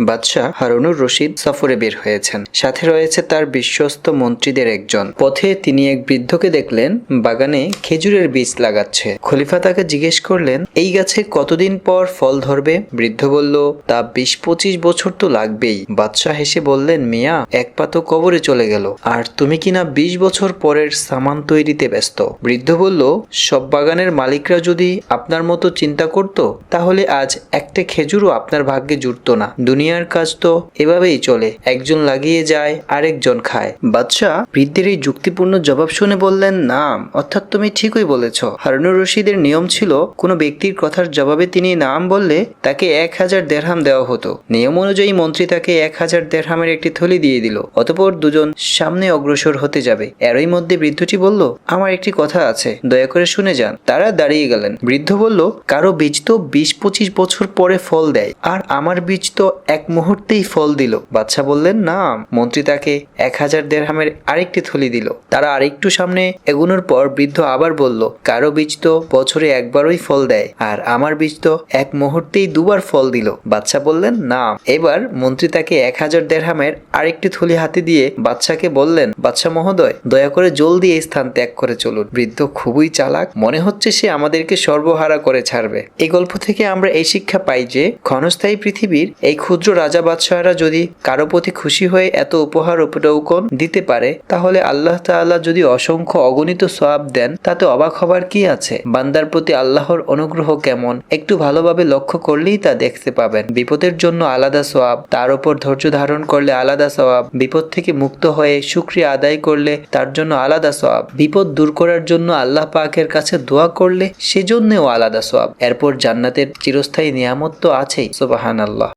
বাদশাহ হারুনুর রশিদ সফরে বের হয়েছেন। সাথে রয়েছে তার বিশ্বস্ত মন্ত্রীদের একজন। পথে তিনি এক বৃদ্ধকে দেখলেন, বাগানে খেজুরের বীজ লাগাচ্ছে। খলিফা তাকে জিজ্ঞেস করলেন, এই গাছে কতদিন পর ফল ধরবে? বৃদ্ধ বলল, তা বিশ পঁচিশ বছর তো লাগবেই। বাদশাহ হেসে বললেন, মিয়া, এক পা কবরে চলে গেল। আর তুমি কিনা বিশ বছর পরের সামান তৈরিতে ব্যস্ত? বৃদ্ধ বলল, সব বাগানের মালিকরা যদি আপনার মতো চিন্তা করত, তাহলে আজ একটা খেজুরও আপনার ভাগ্যে জুটতো না। দুনিয়ার কাজ তো এভাবেই চলে। একজন লাগিয়ে যায়, আরেকজন খায়। বাদশাহ বৃদ্ধের এই যুক্তিপূর্ণ জবাব শুনে বললেন না অর্থাৎ তুমি ঠিকই বলেছ। হারুনুর রশিদের নিয়ম ছিল, কোনো ব্যক্তির কথার জবাবে তিনি নাম বললে তাকে এক হাজার দেড়হাম দেওয়া হতো। নিয়ম অনুযায়ী মন্ত্রী তাকে এক হাজার দেড়হামের একটি থলি দিয়ে দিল। অতপর দুজন সামনে অগ্রসর হতে যাবে। এরই মধ্যে বৃদ্ধটি বলল, আমার একটি কথা আছে, দয়া করে শুনে যান। তারা দাঁড়িয়ে গেলেন। বৃদ্ধ বলল, কারও বীজ তো বিশ পঁচিশ বছর পরে ফল দেয়, আর আমার বীজ তো এক মুহূর্তেই ফল দিল। বাদশাহ বললেন, না, মন্ত্রী তাকে এক হাজার দেড়হামের আরেকটি থলি দিল। তারা আরেকটু সামনে এগোনোর পর বৃদ্ধ আবার বলল, কারও বীজ তো বছরে একবারই ফল দেয়, আর আমার বীজ তো এক মুহূর্তেই দুবার ফল দিল। বাদশাহ বললেন, না। এবার মন্ত্রী তাকে এক হাজার দেড়হামের আরেকটি থলি হাতে দিয়ে বাদশাকে বললেন বাদশাহ মহোদয়, দয়া করে জলদি এই স্থান ত্যাগ করে চলুন। বৃদ্ধ খুবই চালাক, মনে হচ্ছে সে আমাদেরকে সর্বহারা করে ছাড়বে। এই গল্প থেকে আমরা এই শিক্ষা পাই যে, ক্ষণস্থায়ী পৃথিবীর এই ক্ষুদ্র রাজা বাদশাহরা যদি কারও প্রতি খুশি হয়ে এত উপহার উপটৌকন দিতে পারে, তাহলে আল্লাহ তাআলা যদি অসংখ্য অগণিত সওয়াব দেন, তাতে অবাক হবার কি আছে? বান্দার প্রতি আল্লাহর অনুগ্রহ কেমন? একটু ভালোভাবে লক্ষ্য করলেই তা দেখতে পাবেন। বিপদের জন্য আলাদা সওয়াব, তার উপর ধৈর্য ধারণ করলে আলাদা সওয়াব, বিপদ থেকে মুক্ত হয়ে শুক্রিয়া আদায় করলে তার জন্য আলাদা সওয়াব, বিপদ দূর করার জন্য আল্লাহ পাকের কাছে দোয়া করলে সেজন্যেও আলাদা সওয়াব। এরপর জান্নাতের চিরস্থায়ী নিয়ামত তো আছেই সুবাহান আল্লাহ